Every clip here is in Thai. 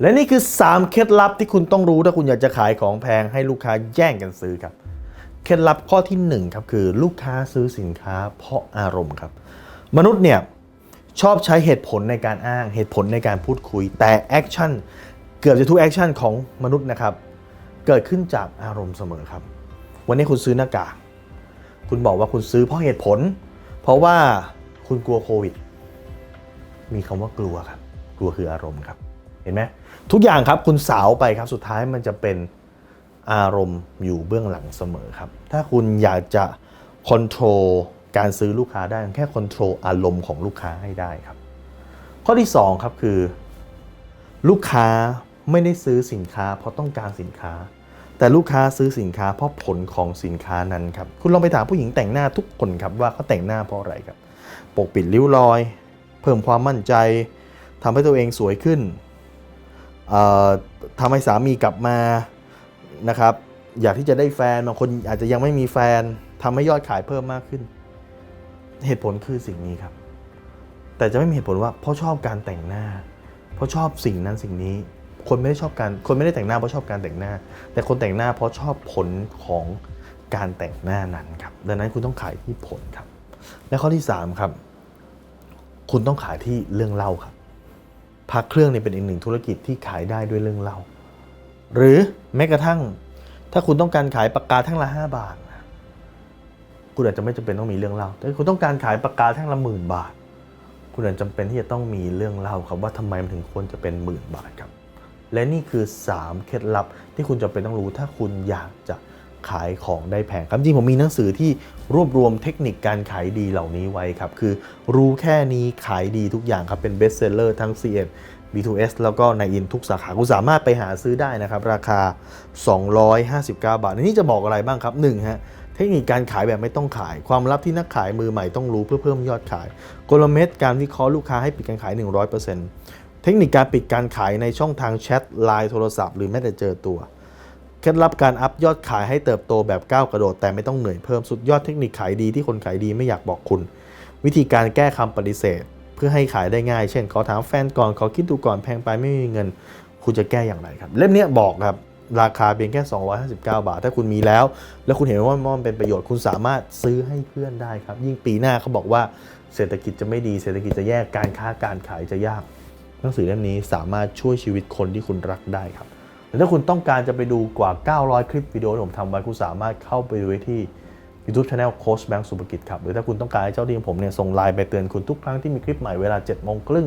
และนี่คือ 3 เคล็ดลับที่คุณต้องรู้ถ้าคุณอยากจะขายของแพงให้ลูกค้าแย่งกันซื้อครับ เคล็ดลับข้อที่1ครับคือลูกค้าซื้อสินค้าเพราะอารมณ์ครับ มนุษย์เนี่ยชอบใช้เหตุผลในการอ้างเหตุผลในการพูดคุย แต่แอคชั่นเกือบจะทุกแอคชั่นของมนุษย์นะครับ เกิดขึ้นจากอารมณ์เสมอครับ วันนี้คุณซื้อหน้ากากคุณบอกว่าคุณซื้อเพราะเหตุผล เพราะว่าคุณกลัวโควิด มีคำว่ากลัวครับ กลัวคืออารมณ์ครับ เห็นไหมทุกอย่างครับคุณสาวไปครับสุดท้ายมันจะเป็นอารมณ์อยู่เบื้องหลังเสมอครับ ถ้าคุณอยากจะค o n t r o l การซื้อลูกค้าได้แค่ค o n t r o l อารมณ์ของลูกค้าให้ได้ครับ ข้อที่สองครับคือ ลูกค้าไม่ได้ซื้อสินค้า เพราะต้องการสินค้า แต่ลูกค้าซื้อสินค้าเพราะผลของสินค้านั้นครับคุณลองไปถามผู้หญิงแต่งหน้าทุกคนครับว่าเขาแต่งหน้าเพราะอะไรครับ ปกปิดริ้วรอย เพิ่มความมั่นใจทำให้ตัวเองสวยขึ้น ทำให้สามีกลับมานะครับ อยากที่จะได้แฟนบางคนอาจจะยังไม่มีแฟนทำให้ยอดขายเพิ่มมากขึ้น เหตุผลคือสิ่งนี้ครับ แต่จะไม่มีเหตุผลว่าเพราะชอบการแต่งหน้า เพราะชอบสิ่งนั้นสิ่งนี้ คนไม่ได้ชอบการคนไม่ได้แต่งหน้าเพราะชอบการแต่งหน้า แต่คนแต่งหน้าเพราะชอบผลของการแต่งหน้านั้นครับ ดังนั้นคุณต้องขายที่ผลครับ และข้อที่3ครับ คุณต้องขายที่เรื่องเล่าครับ พักเครื่องเนี่ยเป็นอีกหนึ่งธุรกิจที่ขายได้ด้วยเรื่องเล่า หรือแม้กระทั่ง ถ้าคุณต้องการขายปากกาแท่งละ5บาทนะคุณอาจจะไม่จำเป็นต้องมีเรื่องเล่า แต่คุณต้องการขายปากกาแท่งละหมื่นบาท คุณอาจจำเป็นที่จะต้องมีเรื่องเล่าครับว่าทำไมมันถึงควรจะเป็นหมื่นบาทครับ และนี่คือ 3 เคล็ดลับที่คุณจะเป็นต้องรู้ถ้าคุณอยากจะ ขายของได้แพงครับจริงผมมีหนังสือที่รวบรวมเทคนิคการขายดีเหล่านี้ไว้ครับ คือรู้แค่นี้ขายดีทุกอย่างครับ เป็นเบสเซลเลอร์ทั้ง CN B2S แล้วก็ในอินทุกสาขาคุณสามารถไปหาซื้อได้นะครับ ราคา 259 บาทอันนี้จะบอกอะไรบ้างครับ1ฮะเทคนิคการขายแบบไม่ต้องขาย ความลับที่นักขายมือใหม่ต้องรู้เพื่อเพิ่มยอดขาย กลเม็ดการวิเคราะห์ลูกค้าให้ปิดการขาย 100%เทคนิคการปิดการขายในช่องทางแชทไลน์โทรศัพท์หรือแม้แต่เจอตัว เคล็ดลับการอัพยอดขายให้เติบโตแบบก้าวกระโดด แต่ไม่ต้องเหนื่อยเพิ่มสุดยอดเทคนิคขายดีที่คนขายดีไม่อยากบอกคุณ วิธีการแก้คำปฏิเสธ เพื่อให้ขายได้ง่าย เช่นขอถามแฟนก่อนขอคิดดูก่อนแพงไปไม่มีเงิน คุณจะแก้อย่างไรครับ เล่มนี้บอกครับราคาเพียงแค่ 259 บาท ถ้าคุณมีแล้ว แล้วคุณเห็นว่ามันเป็นประโยชน์คุณสามารถซื้อให้เพื่อนได้ครับ ยิ่งปีหน้าเขาบอกว่าเศรษฐกิจจะไม่ดีเศรษฐกิจจะแย่การค้าการขายจะยากหนังสือเล่มนี้สามารถช่วยชีวิตคนที่คุณรักได้ครับ แต่ถ้าคุณต้องการจะไปดูกว่า 900 คลิปวิดีโอที่ผมทำไว้คุณสามารถเข้าไปดูที่ YouTube Channel โค้ชแบงค์สุภกิจครับ หรือถ้าคุณต้องการให้เจ้าดีของผมเนี่ยส่งไลน์ไปเตือนคุณทุกครั้งที่มีคลิปใหม่เวลา7โมงครึ่ง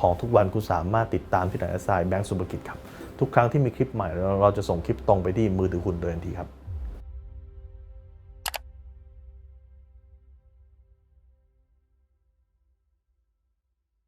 ของทุกวันคุณสามารถติดตามที่ไหนไซน์แบงค์สุภกิจครับ ทุกครั้งที่มีคลิปใหม่เราจะส่งคลิปตรงไปที่มือถือคุณโดยทันทีครับ